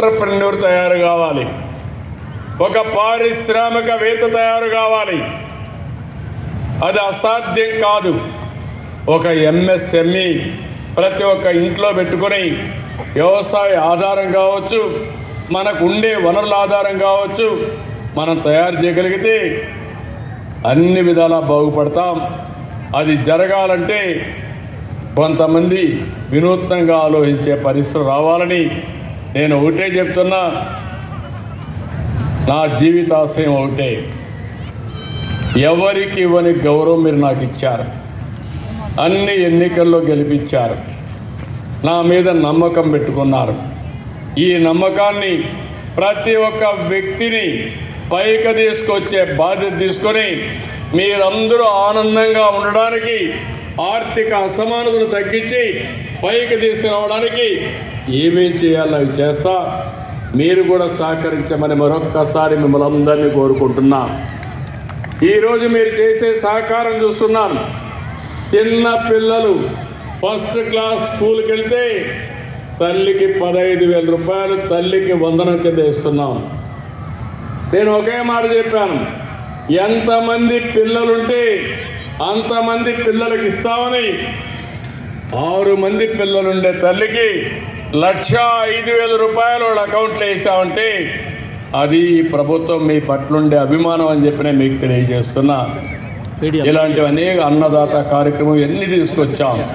Entrepreneur తయారు కావాలి. ఒక పారిశ్రామికవేత్త తయారు కావాలి. అది అసాధ్యం కాదు. ఒక ఎంఎస్ఎంఈ ప్రతి ఒక్క ఇంట్లో పెట్టుకొని వ్యవసాయ ఆధారం కావచ్చు మనకు ఉండే వనరుల ఆధారం కావచ్చు మనం తయారు చేయగలిగితే అన్ని విధాలా బాగుపడతాం. అది జరగాలంటే కొంతమంది వినూత్నంగా ఆలోచించే పరిస్థితులు రావాలని నేను ఒకటే చెప్తున్నా నా జీవితాశయం ఒకటే. ఎవరికి ఇవ్వని గౌరవం మీరు నాకు ఇచ్చారు. అన్ని ఎన్నికల్లో గెలిపించారు. నా మీద నమ్మకం పెట్టుకున్నారు. ఈ నమ్మకాన్ని ప్రతి ఒక్క వ్యక్తిని పైకి తీసుకొచ్చే బాధ్యత తీసుకొని మీరందరూ ఆనందంగా ఉండడానికి ఆర్థిక అసమానతలు తగ్గించి పైకి తీసుకురావడానికి ఏమేం చేయాలో అవి చేస్తా. మీరు కూడా సహకరించమని మరొక్కసారి మిమ్మల్ని అందరినీ కోరుకుంటున్నా. ఈరోజు మీరు చేసే సహకారం చూస్తున్నాను. చిన్న పిల్లలు ఫస్ట్ క్లాస్ స్కూల్కి వెళ్తే తల్లికి పదహైదు వేల రూపాయలు తల్లికి వందనం కింద ఇస్తున్నాం. నేను ఒకే మాట చెప్పాను. ఎంతమంది పిల్లలుంటే అంతమంది పిల్లలకి ఇస్తామని. ఆరు మంది పిల్లలుండే తల్లికి లక్ష ఐదు వేల రూపాయలు వాళ్ళ అకౌంట్లో వేసామంటే అది ప్రభుత్వం మీ పట్లుండే అభిమానం అని చెప్పి నేను మీకు తెలియజేస్తున్నా. ఇలాంటివి అనేక అన్నదాత కార్యక్రమం ఎన్ని తీసుకొచ్చాం?